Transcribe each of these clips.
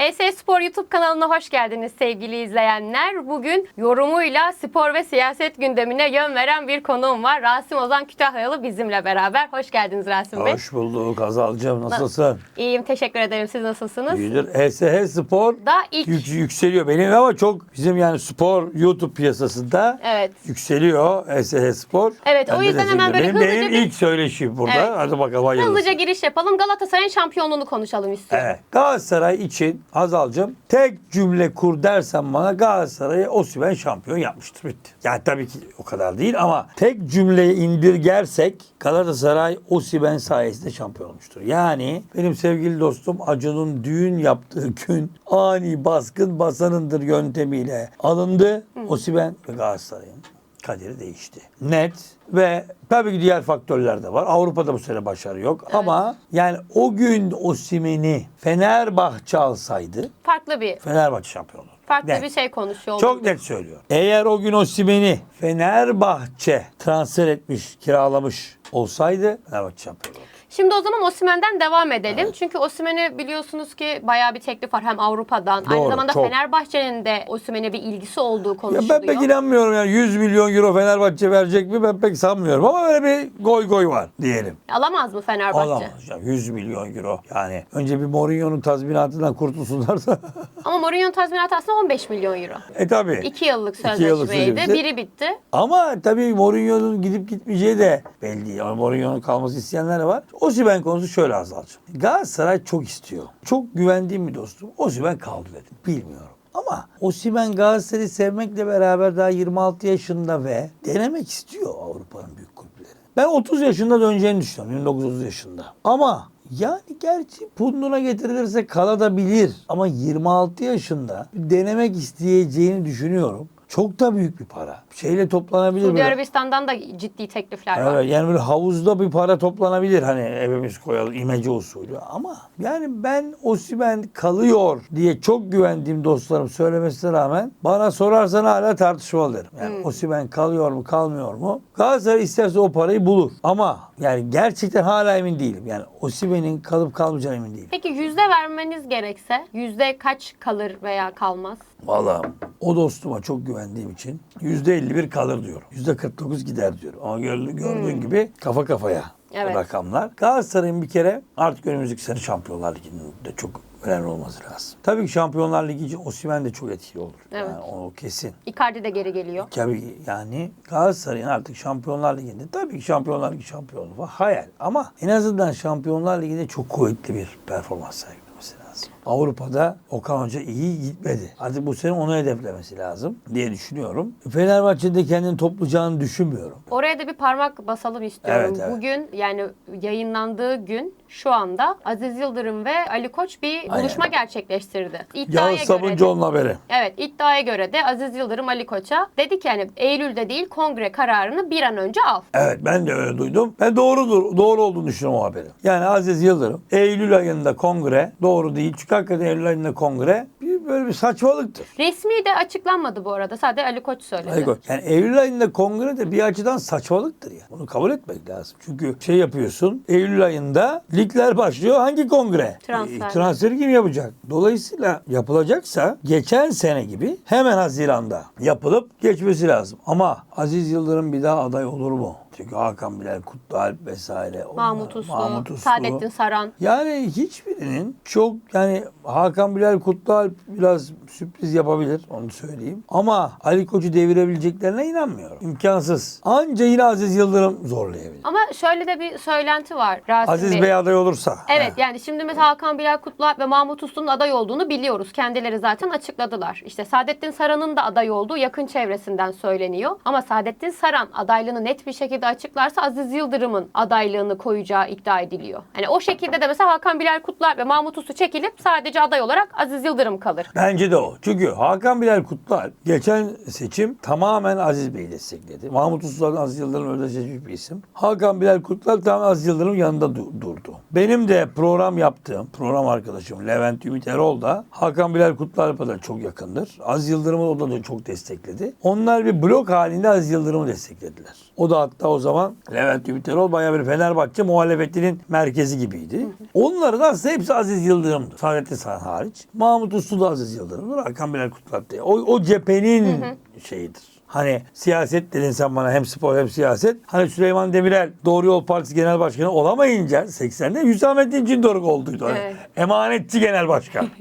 ES Spor YouTube kanalına hoş geldiniz sevgili izleyenler. Bugün yorumuyla spor ve siyaset gündemine yön veren bir konuğum var. Rasim Ozan Kütahyalı bizimle beraber. Hoş geldiniz Rasim Bey. Hoş bulduk Azalcığım. Nasılsın? İyiyim teşekkür ederim. Siz nasılsınız? İyidir. ESH Spor Da ilk yük- yükseliyor. Benim ama çok bizim yani spor YouTube piyasasında Evet. yükseliyor ESH Spor. Evet, o Ben de yüzden hemen böyle benim, hızlıca benim bir- ilk söyleşim burada. Evet. Hadi bakalım hayırlısı. Hızlıca giriş yapalım. Galatasaray'ın şampiyonluğunu konuşalım istiyorum. Evet. Galatasaray için Hazal'cığım tek cümle kur dersen bana Galatasaray'ı Osimhen şampiyon yapmıştır. Bitti. Yani tabii ki o kadar değil ama tek cümleyi indirgersek Galatasaray Osimhen sayesinde şampiyon olmuştur. Yani benim sevgili dostum Acun'un düğün yaptığı gün ani baskın basanındır yöntemiyle alındı. Osimhen ve Galatasaray'ın kaderi değişti. Net ve tabii ki diğer faktörler de var. Avrupa'da bu sene başarı yok ama yani o gün Osimhen'i Fenerbahçe alsaydı Farklı bir Fenerbahçe şampiyon olurdu. farklı Net. bir şey konuşuyor. Çok olduk. net söylüyorum. Eğer o gün Osimhen'i Fenerbahçe transfer etmiş, kiralamış olsaydı Fenerbahçe şampiyon olurdu. Şimdi o zaman Osimhen'den devam edelim. Çünkü Osimhen'e biliyorsunuz ki bayağı bir teklif var hem Avrupa'dan. Aynı Doğru, zamanda çok. Fenerbahçe'nin de Osimhen'e bir ilgisi olduğu Ya konuşuluyor. ben pek inanmıyorum yani 100 milyon euro Fenerbahçe verecek mi ben pek sanmıyorum ama öyle bir goy goy var diyelim. Alamaz mı Fenerbahçe? Alamaz ya 100 milyon euro. Yani önce bir Mourinho'nun tazminatından kurtulsunlarsa. Ama Mourinho'nun tazminatı aslında 15 milyon euro. e tabi. 2 yıllık İki yıllık sözleşmeydi. sözleşme. Biri bitti. Ama tabii Mourinho'nun gidip gitmeyeceği de belli değil. Ama Mourinho'nun kalması isteyenler var. Osimhen konusu şöyle Azalcığım. Galatasaray çok istiyor. Çok güvendiğim bir dostum. Osimhen kaldı dedim. Bilmiyorum. Ama Osimhen Galatasaray'ı sevmekle beraber daha 26 yaşında ve denemek istiyor Avrupa'nın büyük kulüpleri. Ben 30 yaşında döneceğini düşünüyorum. 29-30 yaşında. Ama yani gerçi punduna getirilirse kalabilir. Ama 26 yaşında denemek isteyeceğini düşünüyorum. Çok da büyük bir para. Şeyle toplanabilir. Suudi böyle- Arabistan'dan da ciddi teklifler var. Evet yani böyle havuzda bir para toplanabilir hani evimiz koyalım imece usulü ama yani ben Osimhen kalıyor diye çok güvendiğim dostlarım söylemesine rağmen bana sorarsan hala tartışmalı derim. Yani Hmm. Osimhen kalıyor mu kalmıyor mu? Galatasaray isterse o parayı bulur ama yani gerçekten hala emin değilim. Yani Osimhen'in kalıp kalmayacağına emin değilim. Peki yüzde vermeniz gerekse yüzde kaç kalır veya kalmaz? Vallahi o dostuma çok güvendiğim için %51 kalır diyorum. %49 gider diyorum. Ama gördüğün, gördüğün gibi kafa kafaya Evet. rakamlar. Galatasaray'ın bir kere artık önümüzdeki sene Şampiyonlar Ligi'nde çok önemli olması lazım. Tabii ki Şampiyonlar Ligi için Osimhen de çok etkili olur. Evet. Yani o kesin. Icardi de geri geliyor. Tabii yani Galatasaray'ın artık Şampiyonlar Ligi'nde tabii ki Şampiyonlar Ligi şampiyonu var. Hayal. Ama en azından Şampiyonlar Ligi'nde çok kuvvetli bir performans sergilemesi lazım. Avrupa'da Okan Hoca iyi gitmedi. Artık bu sene onu hedeflemesi lazım diye düşünüyorum. Fenerbahçe'de kendini toplayacağını düşünmüyorum. Oraya da bir parmak basalım istiyorum. Evet, evet. Bugün yani yayınlandığı gün şu anda Aziz Yıldırım ve Ali Koç bir Aynen. buluşma gerçekleştirdi. İddiaya de, Sabuncuoğlu'nun haberi. Evet iddiaya göre de Aziz Yıldırım Ali Koç'a dedi ki yani Eylül'de değil kongre kararını bir an önce al. Evet ben de öyle duydum. Ben doğrudur, doğru olduğunu düşünüyorum o haberin. Yani Aziz Yıldırım Eylül ayında kongre doğru değil. Çünkü hakikaten Eylül kongre bir, böyle bir saçmalıktır. Resmi de açıklanmadı bu arada. Sadece Ali Koç söyledi. Hayır, Yani Eylül ayında kongre de bir açıdan saçmalıktır ya. Bunu kabul etmek lazım. Çünkü şey yapıyorsun. Eylül ayında ligler başlıyor. Hangi kongre? Transfer. E, transferi kim yapacak? Dolayısıyla yapılacaksa geçen sene gibi hemen Haziran'da yapılıp geçmesi lazım. Ama Aziz Yıldırım bir daha aday olur mu? Çünkü Hakan Bilal, Kutlualp vesaire. onlar- Mahmut Uslu, Mahmut Uslu. Saadettin Saran. Yani hiçbirinin çok yani Hakan Bilal Kutlualp biraz sürpriz yapabilir onu söyleyeyim. Ama Ali Koç'u devirebileceklerine inanmıyorum. İmkansız. Anca yine Aziz Yıldırım zorlayabilir. Ama şöyle de bir söylenti var Rasim Aziz Bey. Bey aday olursa. Evet He. yani şimdi mesela Hakan Bilal Kutlualp ve Mahmut Uslu'nun aday olduğunu biliyoruz. Kendileri zaten açıkladılar. İşte Saadettin Saran'ın da aday olduğu yakın çevresinden söyleniyor. Ama Saadettin Saran adaylığını net bir şekilde açıklarsa Aziz Yıldırım'ın adaylığını koyacağı iddia ediliyor. Yani o şekilde de mesela Hakan Bilal Kutlualp ve Mahmut Uslu çekilip sadece aday olarak Aziz Yıldırım kalır. Bence de o. Çünkü Hakan Bilal Kutlualp geçen seçim tamamen Aziz Bey'i destekledi. Mahmut Uslu'dan Aziz Yıldırım öyle seçmiş bir isim. Hakan Bilal Kutlualp tamamen Aziz Yıldırım yanında du- durdu. Benim de program yaptığım program arkadaşım Levent Ümit Erol da Hakan Bilal Kutlualp'a da çok yakındır. Aziz Yıldırım'ı o da çok destekledi. Onlar bir blok halinde Aziz Yıldırım'ı desteklediler. O da hatta o zaman Levent Ümit Erol bayağı bir Fenerbahçe muhalefetinin merkezi gibiydi. Onların aslında hepsi Aziz Yıldırım'dı. Saadettin Saran hariç. Mahmut Uslu da Aziz Yıldırım'dır. Hakan Bilal Kutlualp O, o cephenin şeyidir. Hani siyaset dedin sen bana hem spor hem siyaset. Hani Süleyman Demirel Doğru Yol Partisi Genel Başkanı olamayınca 80'de Hüsamettin Cindoruk olduydu. Hani Evet. Emanetçi Genel Başkan.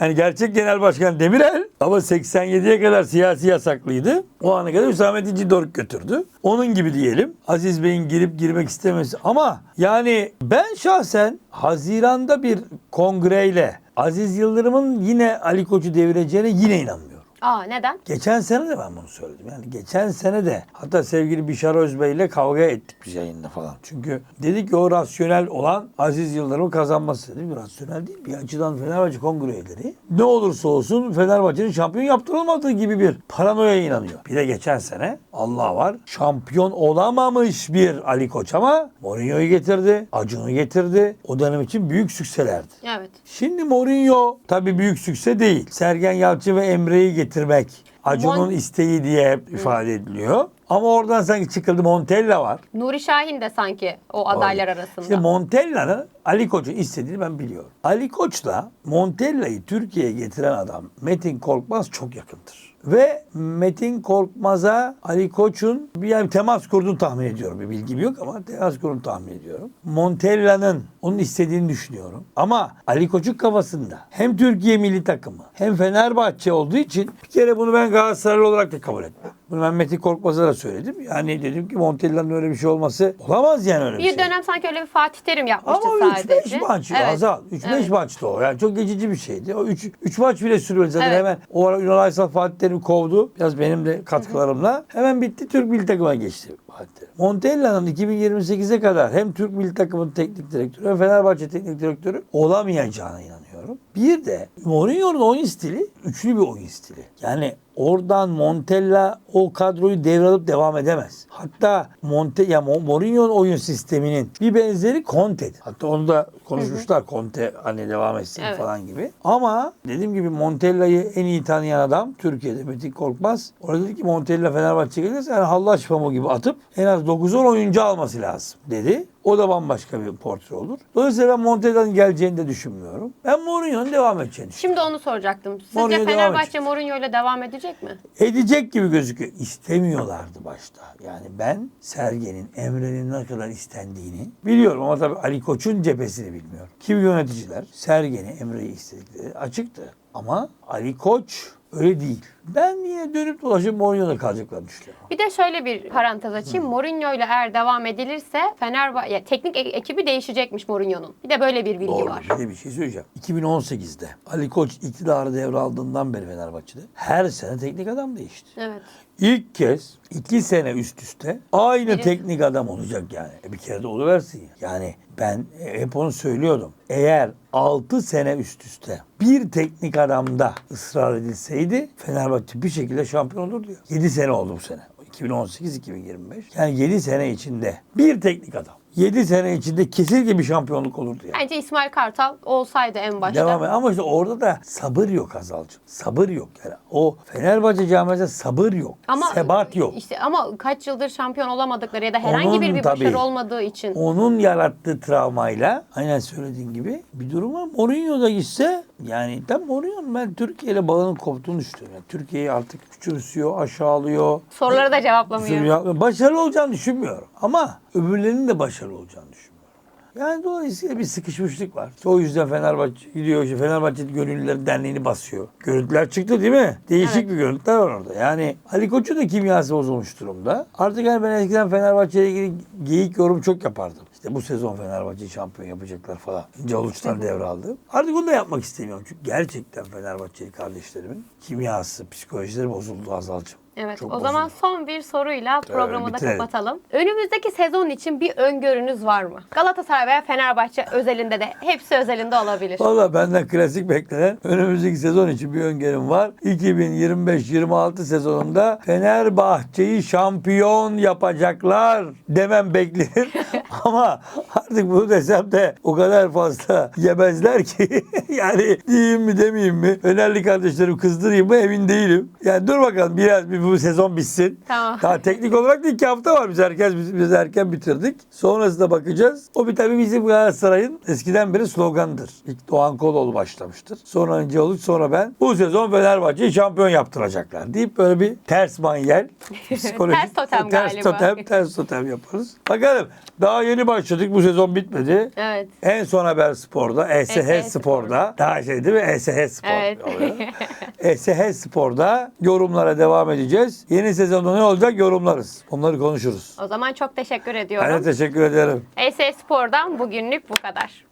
Yani gerçek genel başkan Demirel ama 87'ye kadar siyasi yasaklıydı. O ana kadar Hüsamettin Cindoruk götürdü. Onun gibi diyelim. Aziz Bey'in girip girmek istemesi. Ama yani ben şahsen Haziran'da bir kongreyle Aziz Yıldırım'ın yine Ali Koç'u devireceğine yine inanmıyorum. Aa neden? Geçen sene de ben bunu söyledim. Yani geçen sene de hatta sevgili Bişar Özbey ile kavga ettik biz yayında falan. Çünkü dedik ki o rasyonel olan Aziz Yıldırım'ın kazanması. Dedim rasyonel değil. Bir açıdan Fenerbahçe kongre üyeleri ne olursa olsun Fenerbahçe'nin şampiyon yaptırılmadığı gibi bir paranoya inanıyor. Bir de geçen sene Allah var şampiyon olamamış bir Ali Koç ama Mourinho'yu getirdi. Acun'u getirdi. O dönem için büyük sükselerdi. Evet. Şimdi Mourinho tabii büyük sükse değil. Sergen Yalçın ve Emre'yi getirmek Acun'un isteği diye ifade ediliyor. Ama oradan sanki çıkıldı Montella var. Nuri Şahin de sanki o adaylar arasında. İşte Montella'nın Ali Koç'un istediğini ben biliyorum. Ali Koç'la Montella'yı Türkiye'ye getiren adam Metin Korkmaz çok yakındır. Ve Metin Korkmaz'a Ali Koç'un bir yani temas kurduğunu tahmin ediyorum. Bir bilgim yok ama temas kurduğunu tahmin ediyorum. Montella'nın onun istediğini düşünüyorum. Ama Ali Koç'un kafasında hem Türkiye milli takımı hem Fenerbahçe olduğu için bir kere bunu ben Galatasaraylı olarak da kabul etmem. Bunu ben Metin Korkmaz'a da söyledim. Yani dedim ki Montella'nın öyle bir şey olması olamaz yani öyle bir, bir şey. dönem sanki öyle bir Fatih Terim yapmıştı Ama sadece. 3-5 maç Evet. Azal. 3-5 Evet. maçtı o. Yani çok geçici bir şeydi. O 3 3 maç bile sürüyor zaten Evet. hemen. O ara Ünal Aysal Fatih Terim'i kovdu. Biraz benim de katkılarımla. Hemen bitti. Türk milli takıma geçti Fatih Terim. Montella'nın 2028'e kadar hem Türk milli takımının teknik direktörü hem Fenerbahçe teknik direktörü olamayacağına inanıyorum. Bir de Mourinho'nun oyun stili üçlü bir oyun stili. Yani oradan Montella o kadroyu devralıp devam edemez. Hatta Monte ya Mo- Mourinho'nun oyun sisteminin bir benzeri Conte'dir. Hatta onu da konuşmuşlar Conte hani devam etsin Evet. falan gibi. Ama dediğim gibi Montella'yı en iyi tanıyan adam Türkiye'de Metin Korkmaz. Orada dedi ki Montella Fenerbahçe gelirse yani hallaç pamuğu gibi atıp en az 9-10 oyuncu alması lazım dedi. O da bambaşka bir portre olur. Dolayısıyla ben Montella'nın geleceğini de düşünmüyorum. Ben Mourinho'nun devam düşünüyorum. Şimdi onu soracaktım. Sizce Mourinho devam Fenerbahçe Mourinho ile devam edecek mi? edecek gibi gözüküyor. İstemiyorlardı başta. Yani ben Sergen'in, Emre'nin ne kadar istendiğini biliyorum ama tabii Ali Koç'un cephesini bilmiyorum. Kim yöneticiler Sergen'i, Emre'yi istedikleri açıktı. Ama Ali Koç öyle değil. Ben yine dönüp dolaşıp Mourinho'da kalacaklarını düşünüyorum. Bir de şöyle bir parantez açayım. Mourinho ile eğer devam edilirse Fenerbahçe teknik e- ekibi değişecekmiş Mourinho'nun. Bir de böyle bir bilgi Doğru. var. Bir de bir şey söyleyeceğim. 2018'de Ali Koç iktidarı devraldığından beri Fenerbahçe'de her sene teknik adam değişti. Evet. İlk kez iki sene üst üste aynı Biri- teknik adam olacak yani. E bir kere de oluversin ya. Yani ben hep onu söylüyordum. Eğer 6 sene üst üste bir teknik adamda ısrar edilseydi Fenerbahçe bir şekilde şampiyon olurdu ya. 7 sene oldu bu sene. 2018-2025. Yani 7 sene içinde bir teknik adam. 7 sene içinde kesinlikle bir şampiyonluk olurdu yani. Bence İsmail Kartal olsaydı en başta. Devam et. Ama işte orada da sabır yok Hazal'cığım. Sabır yok yani. O Fenerbahçe camiasında sabır yok. sebat yok. İşte ama kaç yıldır şampiyon olamadıkları ya da herhangi Onun bir bir tabii. başarı olmadığı için. Onun yarattığı travmayla aynen söylediğin gibi bir durum var. Mourinho da gitse yani ben Mourinho'nun ben Türkiye ile bağının koptuğunu düşünüyorum. Yani Türkiye'yi artık küçümsüyor, aşağılıyor. Soruları da cevaplamıyor. Başarılı olacağını düşünmüyorum. Ama öbürlerinin de başarılı olacağını düşünmüyorum. Yani dolayısıyla bir sıkışmışlık var. İşte o yüzden Fenerbahçe gidiyor. işte Fenerbahçe Gönüllüler Derneği'ni basıyor. Görüntüler çıktı değil mi? Değişik Evet. bir görüntüler var orada. Yani Ali Koç'un da kimyası bozulmuş durumda. Artık hani ben eskiden Fenerbahçe ile ilgili geyik yorum çok yapardım. İşte bu sezon Fenerbahçe şampiyon yapacaklar falan. İnce Aluç'tan devraldı. Artık onu da yapmak istemiyorum. Çünkü gerçekten Fenerbahçeli kardeşlerimin kimyası, psikolojileri bozuldu Azal'cığım. Evet. Çok o zaman bozuldu. son bir soruyla programı da bitirelim. kapatalım. Önümüzdeki sezon için bir öngörünüz var mı? Galatasaray veya Fenerbahçe özelinde de hepsi özelinde olabilir. Valla benden klasik beklenen önümüzdeki sezon için bir öngörüm var. 2025-26 sezonunda Fenerbahçe'yi şampiyon yapacaklar demem beklenir. Ama artık bunu desem de o kadar fazla yemezler ki. yani diyeyim mi demeyeyim mi? Fenerli kardeşlerim kızdırayım mı emin değilim. Yani dur bakalım biraz bir bu sezon bitsin. Tamam. Daha teknik olarak da iki hafta var. Biz erken, biz, biz erken bitirdik. Sonrasında bakacağız. O bir tabii bizim Galatasaray'ın eskiden beri slogandır. İlk Doğan Koloğlu başlamıştır. Sonra önce Oluç sonra ben. Bu sezon Fenerbahçe'yi şampiyon yaptıracaklar deyip böyle bir ters manyel psikolojik Ters totem ters galiba. totem ters totem yaparız. Bakalım daha yeni başladık bu sezon bitmedi. Evet. En son haber sporda, ESH ESH Spor'da, daha şey değil mi? ESH Spor. Evet. ESH Spor'da yorumlara devam edeceğiz. Yeni sezonda ne olacak yorumlarız. Onları konuşuruz. o zaman çok teşekkür Ben ediyorum. de teşekkür ederim. ES Spor'dan bugünlük bu kadar.